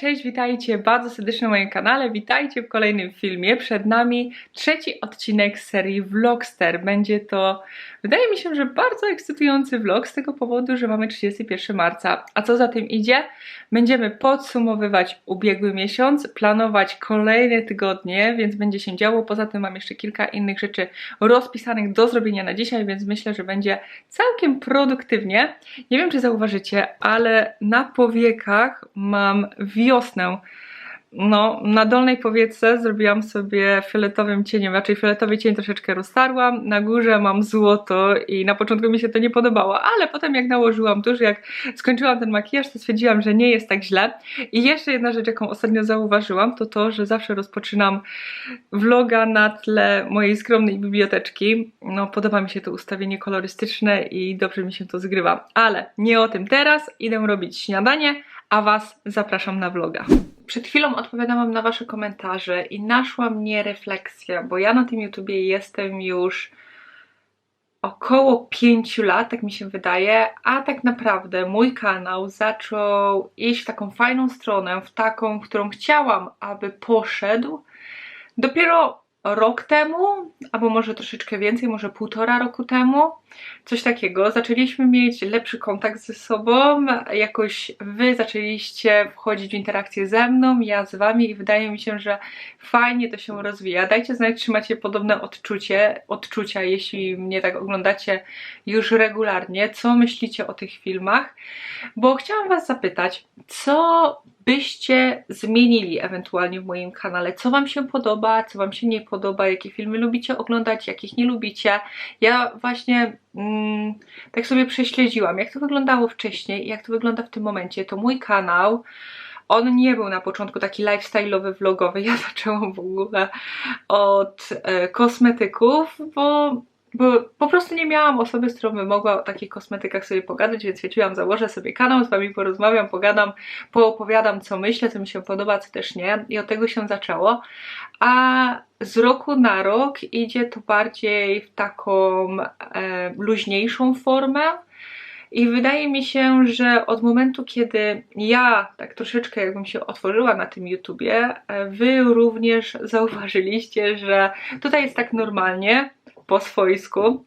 Cześć, witajcie bardzo serdecznie na moim kanale, witajcie w kolejnym filmie. Przed nami trzeci odcinek serii Vlogster. Będzie to, wydaje mi się, że bardzo ekscytujący vlog z tego powodu, że mamy 31 marca. A co za tym idzie? Będziemy podsumowywać ubiegły miesiąc, planować kolejne tygodnie, więc będzie się działo. Poza tym mam jeszcze kilka innych rzeczy rozpisanych do zrobienia na dzisiaj, więc myślę, że będzie całkiem produktywnie. Nie wiem, czy zauważycie, ale na powiekach mam wiosnę. No, na dolnej powiece zrobiłam sobie fioletowym cieniem, raczej fioletowy cień troszeczkę roztarłam, na górze mam złoto i na początku mi się to nie podobało, ale potem jak nałożyłam tuż, jak skończyłam ten makijaż, to stwierdziłam, że nie jest tak źle. I jeszcze jedna rzecz, jaką ostatnio zauważyłam, to to, że zawsze rozpoczynam vloga na tle mojej skromnej biblioteczki. No, podoba mi się to ustawienie kolorystyczne i dobrze mi się to zgrywa. Ale nie o tym teraz, idę robić śniadanie, a Was zapraszam na vloga. Przed chwilą odpowiadałam na Wasze komentarze i naszła mnie refleksja, bo ja na tym YouTubie jestem już około 5 lat, tak mi się wydaje, a tak naprawdę mój kanał zaczął iść w taką fajną stronę, w taką, którą chciałam, aby poszedł. Dopiero rok temu, albo może troszeczkę więcej, może półtora roku temu, coś takiego. Zaczęliśmy mieć lepszy kontakt ze sobą, jakoś wy zaczęliście wchodzić w interakcję ze mną, ja z wami i wydaje mi się, że fajnie to się rozwija. Dajcie znać, czy macie podobne odczucie, odczucia, jeśli mnie tak oglądacie już regularnie, co myślicie o tych filmach, bo chciałam was zapytać, co byście zmienili ewentualnie w moim kanale, co wam się podoba, co wam się nie podoba, jakie filmy lubicie oglądać, jakich nie lubicie. Ja właśnie mm, tak sobie prześledziłam, jak to wyglądało wcześniej i jak to wygląda w tym momencie. To mój kanał, on nie był na początku taki lifestyle'owy, vlogowy. Ja zaczęłam w ogóle od e, kosmetyków, bo bo po prostu nie miałam osoby, z którą bym mogła o takich kosmetykach sobie pogadać, więc stwierdziłam, założę sobie kanał, z Wami porozmawiam, pogadam, poopowiadam, co myślę, co mi się podoba, co też nie. I od tego się zaczęło. A z roku na rok idzie to bardziej w taką e, luźniejszą formę. I wydaje mi się, że od momentu, kiedy ja tak troszeczkę jakbym się otworzyła na tym YouTubie, e, wy również zauważyliście, że tutaj jest tak normalnie, po swojsku,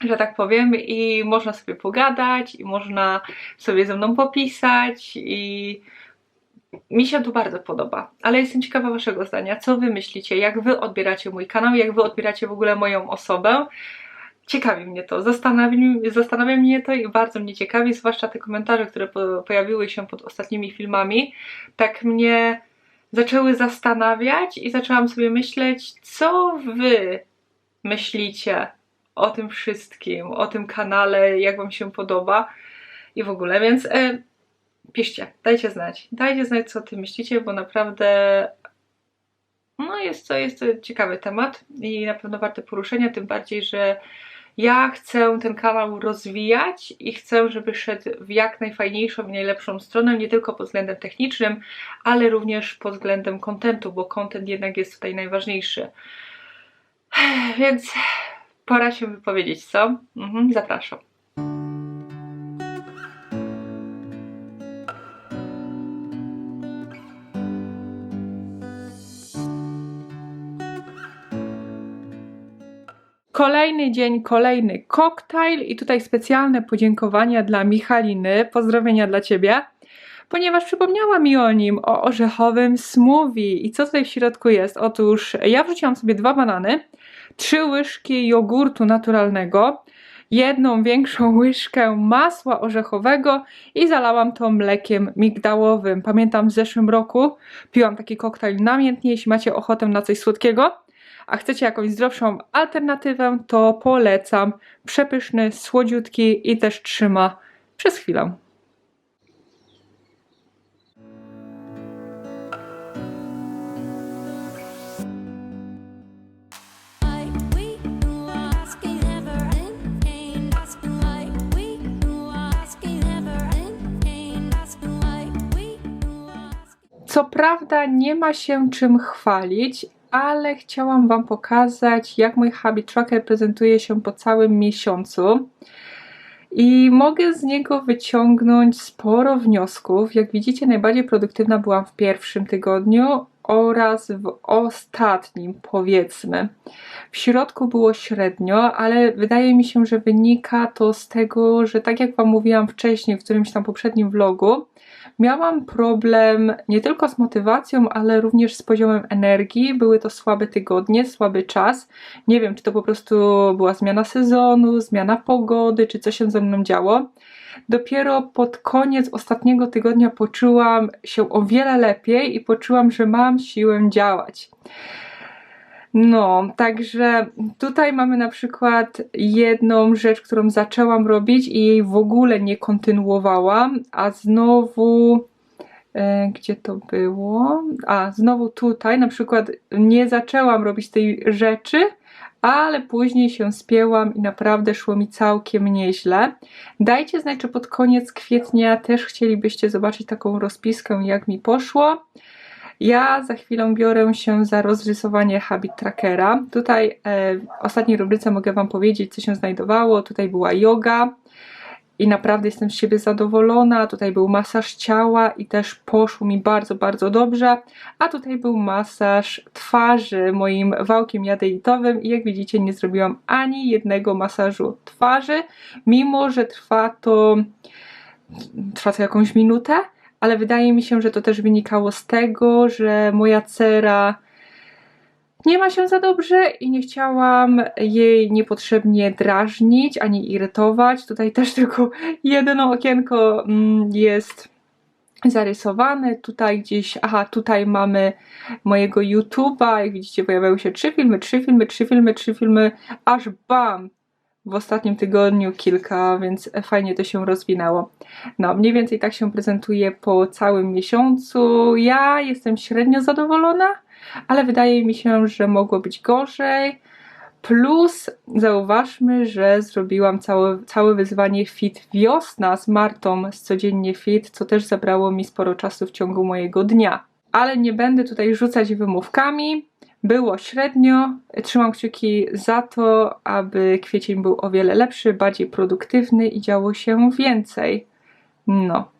że tak powiem, i można sobie pogadać, i można sobie ze mną popisać, i mi się to bardzo podoba, ale jestem ciekawa Waszego zdania. Co Wy myślicie? Jak Wy odbieracie mój kanał? Jak Wy odbieracie w ogóle moją osobę? Ciekawi mnie to, zastanawia, zastanawia mnie to i bardzo mnie ciekawi, zwłaszcza te komentarze, które po, pojawiły się pod ostatnimi filmami, tak mnie zaczęły zastanawiać i zaczęłam sobie myśleć, co Wy myślicie o tym wszystkim, o tym kanale, jak Wam się podoba i w ogóle, więc e, piszcie, dajcie znać, dajcie znać co o tym myślicie, bo naprawdę no jest to, jest to ciekawy temat i na pewno warte poruszenia, tym bardziej, że ja chcę ten kanał rozwijać i chcę, żeby szedł w jak najfajniejszą i najlepszą stronę, nie tylko pod względem technicznym, ale również pod względem kontentu, bo kontent jednak jest tutaj najważniejszy. Więc pora się wypowiedzieć, co? Mhm, zapraszam. Kolejny dzień, kolejny koktajl i tutaj specjalne podziękowania dla Michaliny, pozdrowienia dla Ciebie, ponieważ przypomniała mi o nim, o orzechowym smoothie i co tutaj w środku jest? Otóż ja wrzuciłam sobie dwa banany, trzy łyżki jogurtu naturalnego, jedną większą łyżkę masła orzechowego i zalałam to mlekiem migdałowym. Pamiętam w zeszłym roku piłam taki koktajl namiętnie, jeśli macie ochotę na coś słodkiego, a chcecie jakąś zdrowszą alternatywę, to polecam. Przepyszny, słodziutki i też trzyma przez chwilę. Co prawda nie ma się czym chwalić, ale chciałam Wam pokazać, jak mój habit tracker prezentuje się po całym miesiącu. i mogę z niego wyciągnąć sporo wniosków. Jak widzicie, najbardziej produktywna byłam w pierwszym tygodniu oraz w ostatnim, powiedzmy. W środku było średnio, ale wydaje mi się, że wynika to z tego, że tak jak Wam mówiłam wcześniej, w którymś tam poprzednim vlogu, miałam problem nie tylko z motywacją, ale również z poziomem energii. Były to słabe tygodnie, słaby czas. Nie wiem, czy to po prostu była zmiana sezonu, zmiana pogody, czy co się ze mną działo. Dopiero pod koniec ostatniego tygodnia poczułam się o wiele lepiej i poczułam, że mam siłę działać. No, także tutaj mamy na przykład jedną rzecz, którą zaczęłam robić i jej w ogóle nie kontynuowałam, a znowu e, gdzie to było? A, znowu tutaj, na przykład nie zaczęłam robić tej rzeczy, ale później się spięłam i naprawdę szło mi całkiem nieźle. Dajcie znać, czy pod koniec kwietnia też chcielibyście zobaczyć taką rozpiskę, jak mi poszło. Ja za chwilę biorę się za rozrysowanie habit trackera. Tutaj e, w ostatniej rubryce mogę Wam powiedzieć, co się znajdowało. Tutaj była yoga i naprawdę jestem z siebie zadowolona. Tutaj był masaż ciała i też poszło mi bardzo, bardzo dobrze. A tutaj był masaż twarzy moim wałkiem jadeitowym i jak widzicie nie zrobiłam ani jednego masażu twarzy, mimo że trwa to trwa to jakąś minutę, ale wydaje mi się, że to też wynikało z tego, że moja cera nie ma się za dobrze i nie chciałam jej niepotrzebnie drażnić ani irytować. Tutaj też tylko jedno okienko mm, jest zarysowane. Tutaj gdzieś, aha, tutaj mamy mojego YouTube'a. Jak widzicie, pojawiały się trzy filmy, trzy filmy, trzy filmy, trzy filmy, aż bam! W ostatnim tygodniu kilka, więc fajnie to się rozwinęło. No, mniej więcej tak się prezentuje po całym miesiącu. Ja jestem średnio zadowolona, ale wydaje mi się, że mogło być gorzej. Plus zauważmy, że zrobiłam całe, całe wyzwanie Fit Wiosna z Martą z Codziennie Fit, co też zabrało mi sporo czasu w ciągu mojego dnia. Ale nie będę tutaj rzucać wymówkami. Było średnio. Trzymam kciuki za to, aby kwiecień był o wiele lepszy, bardziej produktywny i działo się więcej. No.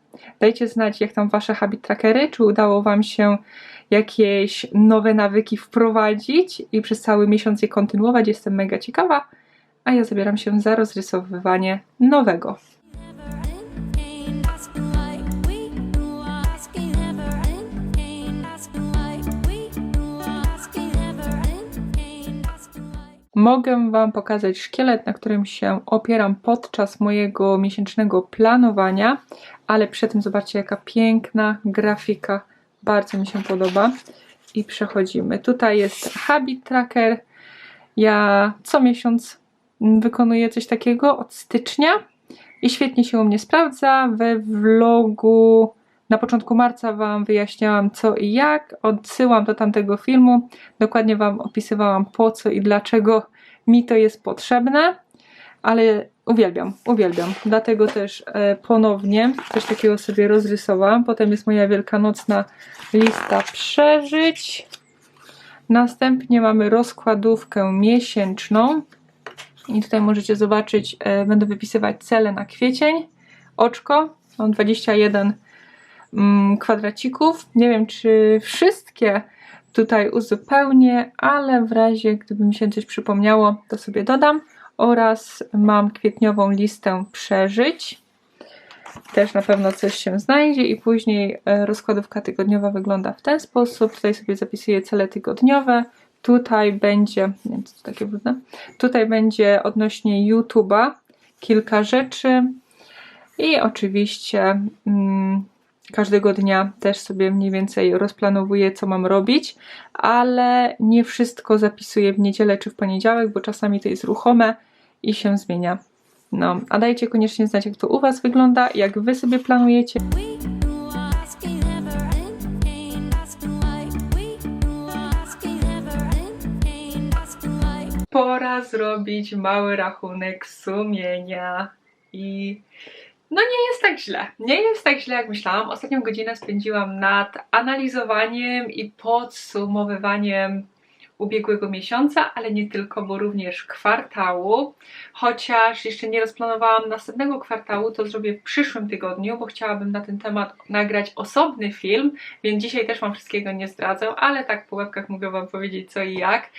Dajcie znać, jak tam wasze habit trackery, czy udało wam się jakieś nowe nawyki wprowadzić i przez cały miesiąc je kontynuować. Jestem mega ciekawa, a ja zabieram się za rozrysowywanie nowego. Mogę Wam pokazać szkielet, na którym się opieram podczas mojego miesięcznego planowania, ale przed tym zobaczcie, jaka piękna grafika. Bardzo mi się podoba. I przechodzimy. Tutaj jest Habit Tracker. Ja co miesiąc wykonuję coś takiego od stycznia i świetnie się u mnie sprawdza. We vlogu na początku marca Wam wyjaśniałam co i jak, odsyłam do tamtego filmu, dokładnie Wam opisywałam po co i dlaczego mi to jest potrzebne, ale uwielbiam, uwielbiam. Dlatego też e, ponownie coś takiego sobie rozrysowałam. Potem jest moja wielkanocna lista przeżyć. Następnie mamy rozkładówkę miesięczną. I tutaj możecie zobaczyć, e, będę wypisywać cele na kwiecień. Oczko, mam 21 mm, kwadracików. Nie wiem, czy wszystkie tutaj uzupełnię, ale w razie gdyby mi się coś przypomniało, to sobie dodam. Oraz mam kwietniową listę przeżyć. Też na pewno coś się znajdzie i później e, rozkładówka tygodniowa wygląda w ten sposób. Tutaj sobie zapisuję cele tygodniowe. Tutaj będzie, nie wiem co to takie brudne, tutaj będzie odnośnie YouTube'a kilka rzeczy i oczywiście mm, każdego dnia też sobie mniej więcej rozplanowuję, co mam robić, ale nie wszystko zapisuję w niedzielę czy w poniedziałek, bo czasami to jest ruchome i się zmienia. No, a dajcie koniecznie znać, jak to u Was wygląda, jak Wy sobie planujecie. Pora zrobić mały rachunek sumienia i no nie jest tak źle. Nie jest tak źle, jak myślałam. Ostatnią godzinę spędziłam nad analizowaniem i podsumowywaniem ubiegłego miesiąca, ale nie tylko, bo również kwartału. Chociaż jeszcze nie rozplanowałam następnego kwartału, to zrobię w przyszłym tygodniu, bo chciałabym na ten temat nagrać osobny film, więc dzisiaj też Wam wszystkiego nie zdradzę, ale tak po łebkach mogę Wam powiedzieć co i jak.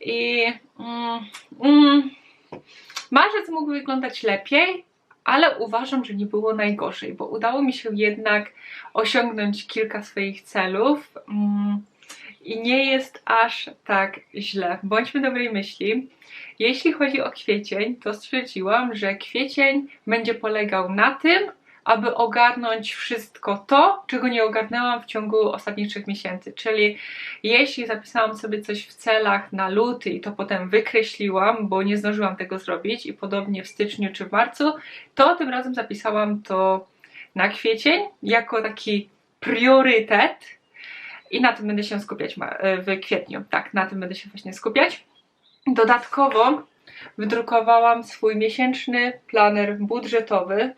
I mm, mm, marzec mógł wyglądać lepiej, ale uważam, że nie było najgorzej, bo udało mi się jednak osiągnąć kilka swoich celów. Mm, i nie jest aż tak źle. Bądźmy dobrej myśli. Jeśli chodzi o kwiecień, to stwierdziłam, że kwiecień będzie polegał na tym, aby ogarnąć wszystko to, czego nie ogarnęłam w ciągu ostatnich trzech miesięcy. Czyli jeśli zapisałam sobie coś w celach na luty i to potem wykreśliłam, bo nie zdążyłam tego zrobić i podobnie w styczniu czy w marcu, to tym razem zapisałam to na kwiecień jako taki priorytet i na tym będę się skupiać w kwietniu. Tak, na tym będę się właśnie skupiać. Dodatkowo wydrukowałam swój miesięczny planer budżetowy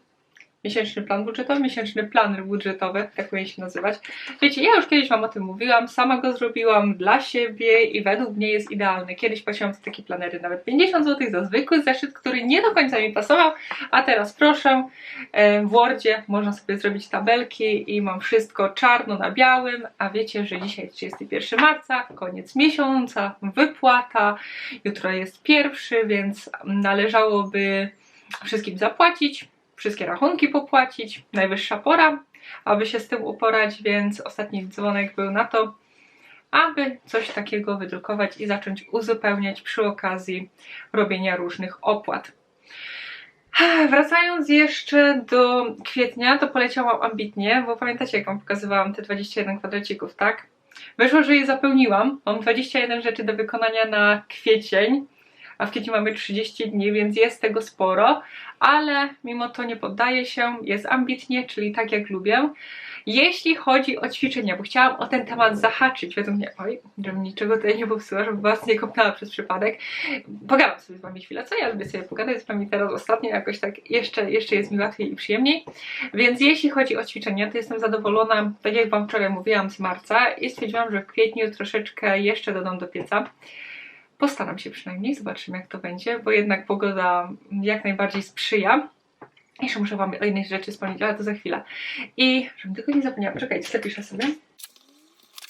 miesięczny plan budżetowy, miesięczny planer budżetowy, tak powinien się nazywać. Wiecie, ja już kiedyś Wam o tym mówiłam, sama go zrobiłam dla siebie i według mnie jest idealny. Kiedyś płaciłam za takie planery nawet 50 zł za zwykły zeszyt, który nie do końca mi pasował, a teraz proszę, w Wordzie można sobie zrobić tabelki i mam wszystko czarno na białym, a wiecie, że dzisiaj 31 marca, koniec miesiąca, wypłata, jutro jest pierwszy, więc należałoby wszystkim zapłacić wszystkie rachunki popłacić, najwyższa pora, aby się z tym uporać, więc ostatni dzwonek był na to, aby coś takiego wydrukować i zacząć uzupełniać przy okazji robienia różnych opłat. Wracając jeszcze do kwietnia, to poleciałam ambitnie, bo pamiętacie jak Wam pokazywałam te 21 kwadracików, tak? Wyszło, że je zapełniłam. Mam 21 rzeczy do wykonania na kwiecień, a w kwietniu mamy 30 dni, więc jest tego sporo, ale mimo to nie poddaję się, jest ambitnie, czyli tak jak lubię. Jeśli chodzi o ćwiczenia, bo chciałam o ten temat zahaczyć, według mnie, oj, żebym niczego tutaj nie popsuła, żeby was nie kopnęła przez przypadek. Pogadam sobie z wami chwilę, co ja lubię sobie pogadać z wami teraz ostatnio, jakoś tak jeszcze, jeszcze jest mi łatwiej i przyjemniej. Więc jeśli chodzi o ćwiczenia, to jestem zadowolona, tak jak wam wczoraj mówiłam, z marca i stwierdziłam, że w kwietniu troszeczkę jeszcze dodam do pieca. Postaram się przynajmniej, zobaczymy jak to będzie, bo jednak pogoda jak najbardziej sprzyja. Jeszcze muszę Wam o innej rzeczy wspomnieć, ale to za chwilę. I żebym tego nie zapomniała, czekajcie, zapiszę sobie.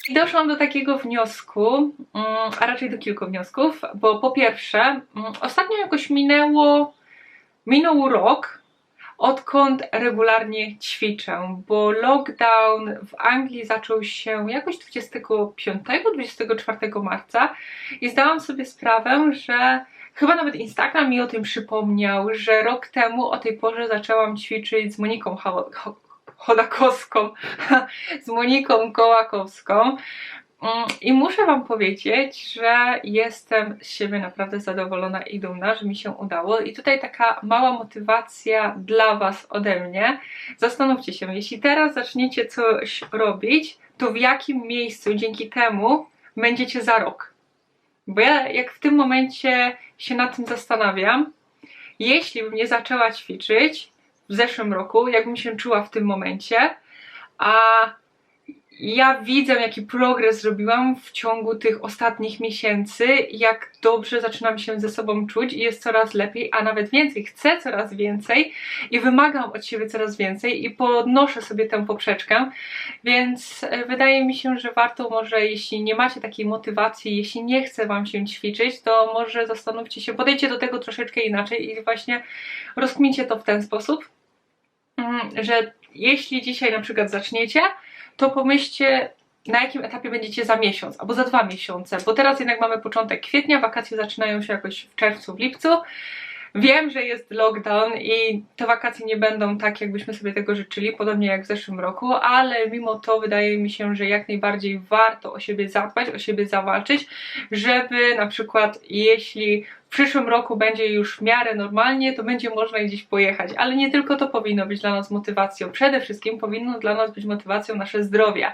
I doszłam do takiego wniosku, mm, a raczej do kilku wniosków, bo po pierwsze, mm, ostatnio jakoś minęło, minął rok, odkąd regularnie ćwiczę, bo lockdown w Anglii zaczął się jakoś 25-24 marca i zdałam sobie sprawę, że chyba nawet Instagram mi o tym przypomniał, że rok temu o tej porze zaczęłam ćwiczyć z Moniką Chodakowską, z Moniką Kołakowską. I muszę Wam powiedzieć, że jestem z siebie naprawdę zadowolona i dumna, że mi się udało. I tutaj taka mała motywacja dla Was ode mnie. Zastanówcie się, jeśli teraz zaczniecie coś robić, to w jakim miejscu dzięki temu będziecie za rok? Bo ja jak w tym momencie się nad tym zastanawiam, jeśli bym nie zaczęła ćwiczyć w zeszłym roku, jakbym się czuła w tym momencie, a ja widzę, jaki progres zrobiłam w ciągu tych ostatnich miesięcy, jak dobrze zaczynam się ze sobą czuć i jest coraz lepiej, a nawet więcej, chcę coraz więcej i wymagam od siebie coraz więcej i podnoszę sobie tę poprzeczkę, więc e, wydaje mi się, że warto może, jeśli nie macie takiej motywacji, jeśli nie chce Wam się ćwiczyć, to może zastanówcie się, podejdźcie do tego troszeczkę inaczej i właśnie rozkmincie to w ten sposób, mm, że jeśli dzisiaj na przykład zaczniecie, to pomyślcie, na jakim etapie będziecie za miesiąc albo za dwa miesiące, bo teraz jednak mamy początek kwietnia, wakacje zaczynają się jakoś w czerwcu, w lipcu. Wiem, że jest lockdown i te wakacje nie będą tak, jakbyśmy sobie tego życzyli, podobnie jak w zeszłym roku, ale mimo to wydaje mi się, że jak najbardziej warto o siebie zadbać, o siebie zawalczyć, żeby na przykład jeśli w przyszłym roku będzie już w miarę normalnie, to będzie można gdzieś pojechać. Ale nie tylko to powinno być dla nas motywacją. Przede wszystkim powinno dla nas być motywacją nasze zdrowie.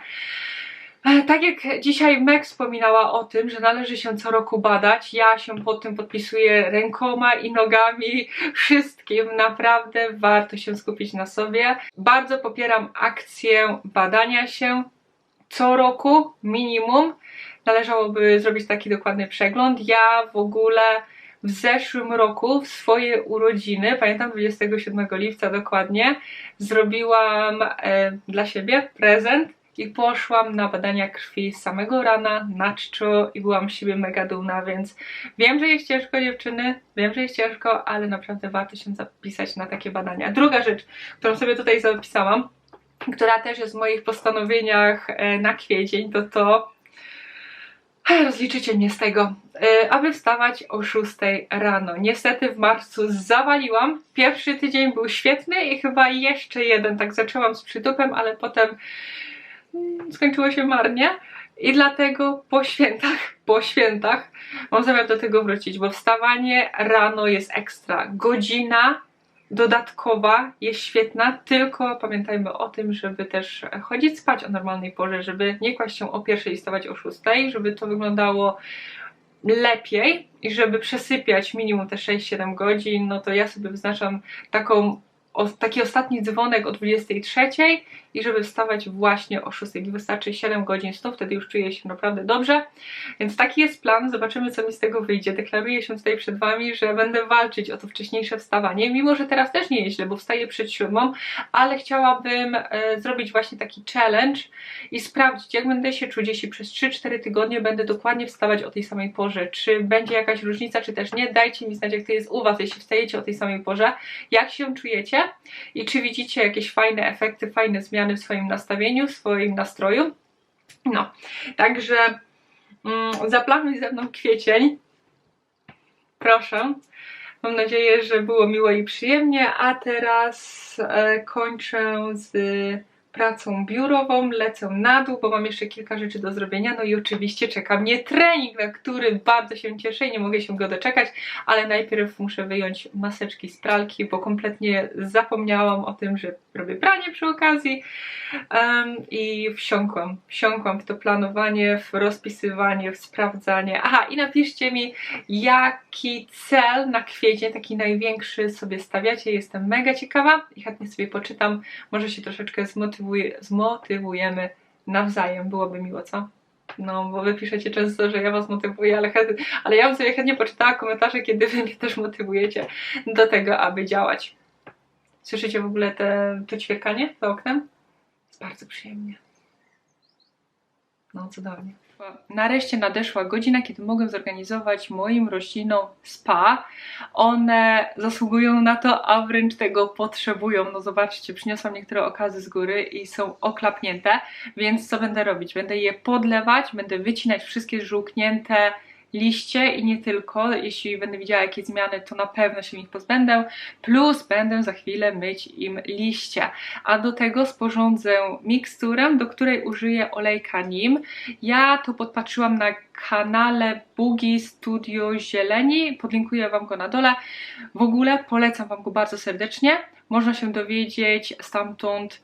E, tak jak dzisiaj Meg wspominała o tym, że należy się co roku badać, ja się pod tym podpisuję rękoma i nogami, wszystkim. Naprawdę warto się skupić na sobie. Bardzo popieram akcję badania się, co roku minimum należałoby zrobić taki dokładny przegląd. Ja w ogóle w zeszłym roku, w swoje urodziny, pamiętam 27 lipca dokładnie, zrobiłam e, dla siebie prezent i poszłam na badania krwi z samego rana na czczo i byłam siebie mega dumna, więc wiem, że jest ciężko dziewczyny, wiem, że jest ciężko, ale naprawdę warto się zapisać na takie badania. Druga rzecz, którą sobie tutaj zapisałam, która też jest w moich postanowieniach e, na kwiecień, to to, rozliczycie mnie z tego, e, aby wstawać o 6 rano. Niestety w marcu zawaliłam. Pierwszy tydzień był świetny i chyba jeszcze jeden, tak zaczęłam z przytupem, ale potem skończyło się marnie. I dlatego po świętach, po świętach mam zamiar do tego wrócić, bo wstawanie rano jest ekstra. Godzina dodatkowa jest świetna, tylko pamiętajmy o tym, żeby też chodzić spać o normalnej porze, żeby nie kłaść się o pierwszej i stawać o szóstej, żeby to wyglądało lepiej i żeby przesypiać minimum te 6-7 godzin, no to ja sobie wyznaczam taką o, taki ostatni dzwonek o 23 i żeby wstawać właśnie o 6. Mi wystarczy 7 godzin snu, wtedy już czuję się naprawdę dobrze. Więc taki jest plan, zobaczymy co mi z tego wyjdzie. Deklaruję się tutaj przed Wami, że będę walczyć o to wcześniejsze wstawanie, mimo że teraz też nie jest źle, bo wstaję przed siódmą, ale chciałabym e, zrobić właśnie taki challenge i sprawdzić, jak będę się czuć, jeśli przez 3-4 tygodnie będę dokładnie wstawać o tej samej porze. Czy będzie jakaś różnica, czy też nie. Dajcie mi znać, jak to jest u Was, jeśli wstajecie o tej samej porze, jak się czujecie i czy widzicie jakieś fajne efekty, fajne zmiany w swoim nastawieniu, w swoim nastroju. No, także mm, zaplanuj ze mną kwiecień. Proszę. Mam nadzieję, że było miło i przyjemnie, a teraz e, kończę z pracą biurową, lecę na dół, bo mam jeszcze kilka rzeczy do zrobienia, no i oczywiście czeka mnie trening, na który bardzo się cieszę i nie mogę się go doczekać, ale najpierw muszę wyjąć maseczki z pralki, bo kompletnie zapomniałam o tym, że robię pranie przy okazji. Um, i wsiąkłam, wsiąkłam w to planowanie, w rozpisywanie, w sprawdzanie. Aha, i napiszcie mi, jaki cel na kwiecie, taki największy sobie stawiacie, jestem mega ciekawa i chętnie sobie poczytam, może się troszeczkę zmotywuje, zmotywujemy nawzajem, byłoby miło, co? No, bo wy piszecie często, że ja was motywuję, ale, ale ja bym sobie chętnie poczytała komentarze, kiedy wy mnie też motywujecie do tego, aby działać. Słyszycie w ogóle te, to ćwierkanie za oknem? Jest bardzo przyjemnie. No, cudownie. Nareszcie nadeszła godzina, kiedy mogę zorganizować moim roślinom spa. One zasługują na to, a wręcz tego potrzebują. No zobaczcie, przyniosłam niektóre okazy z góry i są oklapnięte, więc co będę robić? Będę je podlewać, będę wycinać wszystkie żółknięte liście i nie tylko. Jeśli będę widziała jakieś zmiany, to na pewno się ich pozbędę. Plus będę za chwilę myć im liście. A do tego sporządzę miksturę, do której użyję olejka nim. Ja to podpatrzyłam na kanale Bugi Studio Zieleni. Podlinkuję Wam go na dole. W ogóle polecam Wam go bardzo serdecznie. Można się dowiedzieć stamtąd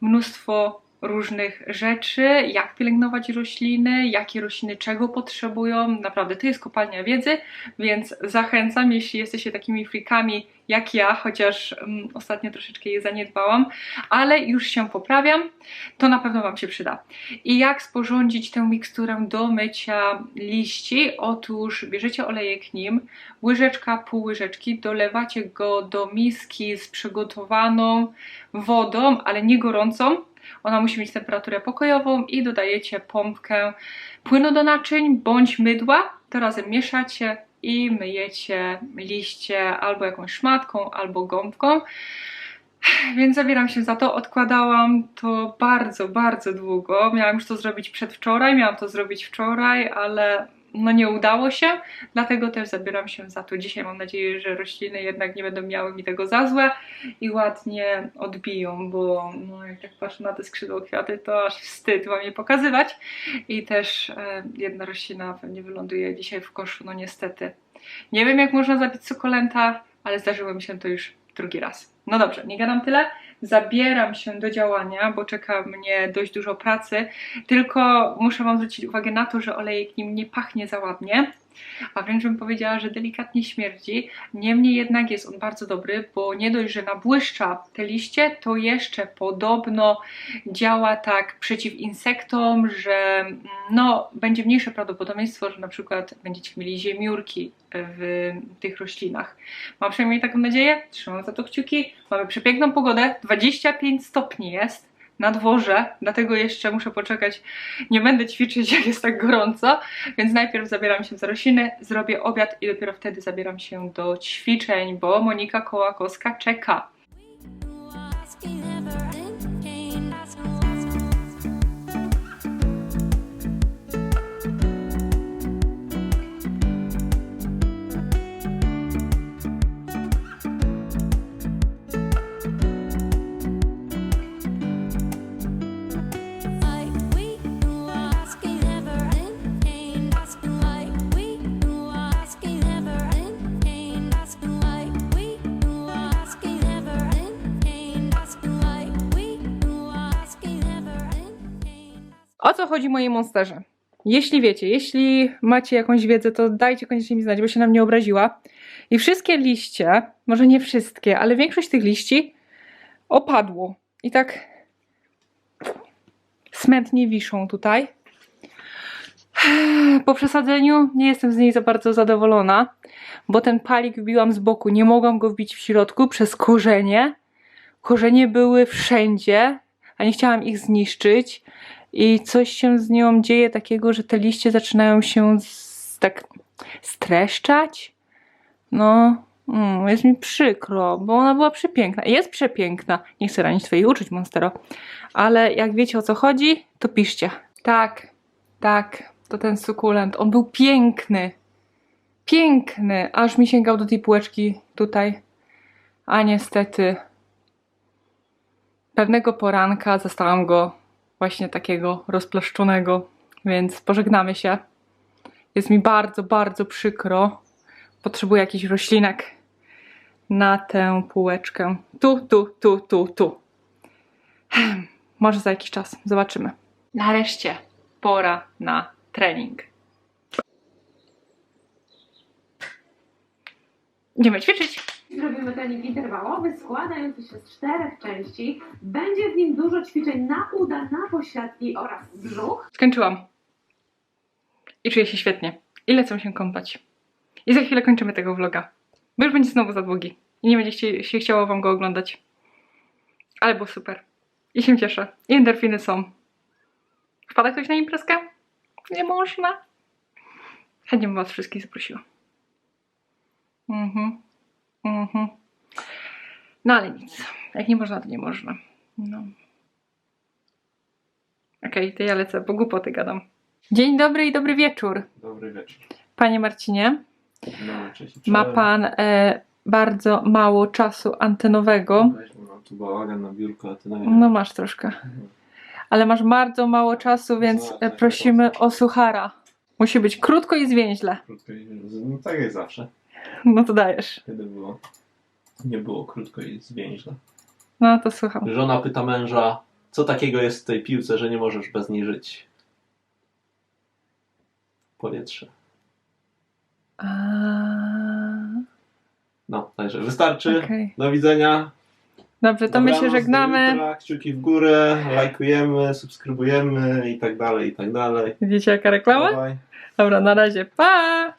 mnóstwo różnych rzeczy, jak pielęgnować rośliny, jakie rośliny czego potrzebują. Naprawdę, to jest kopalnia wiedzy, więc zachęcam, jeśli jesteście takimi freakami jak ja, chociaż um, ostatnio troszeczkę je zaniedbałam, ale już się poprawiam, to na pewno Wam się przyda. I jak sporządzić tę miksturę do mycia liści? Otóż bierzecie olejek nim, łyżeczka, pół łyżeczki, dolewacie go do miski z przygotowaną wodą, ale nie gorącą, ona musi mieć temperaturę pokojową i dodajecie pompkę płynu do naczyń bądź mydła. To razem mieszacie i myjecie liście albo jakąś szmatką, albo gąbką. Więc zabieram się za to. Odkładałam to bardzo, bardzo długo. Miałam już to zrobić przedwczoraj, miałam to zrobić wczoraj, ale no nie udało się, dlatego też zabieram się za to. Dzisiaj mam nadzieję, że rośliny jednak nie będą miały mi tego za złe i ładnie odbiją, bo no, jak tak patrzę na te skrzydło kwiaty, to aż wstyd wam je pokazywać. I też e, jedna roślina pewnie wyląduje dzisiaj w koszu, no niestety. Nie wiem jak można zabić sukulenta, ale zdarzyło mi się to już drugi raz. No dobrze, nie gadam tyle zabieram się do działania, bo czeka mnie dość dużo pracy, tylko muszę Wam zwrócić uwagę na to, że olejek nim nie pachnie za ładnie. A wręcz bym powiedziała, że delikatnie śmierdzi. Niemniej jednak jest on bardzo dobry, bo nie dość, że nabłyszcza te liście, to jeszcze podobno działa tak przeciw insektom, że no, będzie mniejsze prawdopodobieństwo, że na przykład będziecie mieli ziemiórki w tych roślinach. Mam przynajmniej taką nadzieję, trzymam za to kciuki. Mamy przepiękną pogodę, 25 stopni jest na dworze, dlatego jeszcze muszę poczekać. Nie będę ćwiczyć, jak jest tak gorąco, więc najpierw zabieram się za rośliny, zrobię obiad i dopiero wtedy zabieram się do ćwiczeń, bo Monika Kołakowska czeka. Co chodzi mojej monsterze? Jeśli wiecie, jeśli macie jakąś wiedzę, to dajcie koniecznie mi znać, bo się na mnie obraziła. I wszystkie liście, może nie wszystkie, ale większość tych liści opadło. I tak smętnie wiszą tutaj. Po przesadzeniu nie jestem z niej za bardzo zadowolona, bo ten palik wbiłam z boku, nie mogłam go wbić w środku przez korzenie. Korzenie były wszędzie, a nie chciałam ich zniszczyć i coś się z nią dzieje takiego, że te liście zaczynają się z, tak streszczać. No, mm, jest mi przykro, bo ona była przepiękna. Jest przepiękna. Nie chcę ranić twoich uczuć, Monstero. Ale jak wiecie o co chodzi, to piszcie. Tak, tak, to ten sukulent. On był piękny. Piękny. Aż mi sięgał do tej półeczki tutaj. A niestety pewnego poranka zastałam go właśnie takiego rozplaszczonego, więc pożegnamy się. Jest mi bardzo, bardzo przykro. Potrzebuję jakichś roślinek na tę półeczkę. Tu, tu, tu, tu, tu. Może za jakiś czas. Zobaczymy. Nareszcie pora na trening. Idziemy ćwiczyć. Zrobimy trening interwałowy składający się z czterech części. Będzie w nim dużo ćwiczeń na uda, na pośladki oraz brzuch. Skończyłam. I czuję się świetnie. I lecę się kąpać. I za chwilę kończymy tego vloga. Bo już będzie znowu za długi. I nie będzie się chciało wam go oglądać. Ale było super. I się cieszę. I endorfiny są. Wpada ktoś na imprezkę? Nie można. Chętnie bym was wszystkich zaprosiła. Mhm. Mhm. No ale nic. Jak nie można, to nie można. No. Okej, to ja lecę, bo głupoty gadam. Dzień dobry i dobry wieczór. Dobry wieczór. Panie Marcinie, No, cześć. ma pan e, bardzo mało czasu antenowego. Mam tu bałagan na biurko, a ty na No masz troszkę. Ale masz bardzo mało czasu, więc e, prosimy o suchara. Musi być krótko i zwięźle. Krótko i... No tak jak zawsze. No to dajesz. Kiedy było? Nie było krótko i zwięźle. No to słucham. Żona pyta męża, co takiego jest w tej piłce, że nie możesz bez niej żyć? Powietrze. A, No, także wystarczy. Okej. Do widzenia. Dobrze, to my się żegnamy. jutra. Kciuki w górę, lajkujemy, subskrybujemy i tak dalej, i tak dalej. Widzicie jaka reklama? Bye. Dobra, na razie. Pa!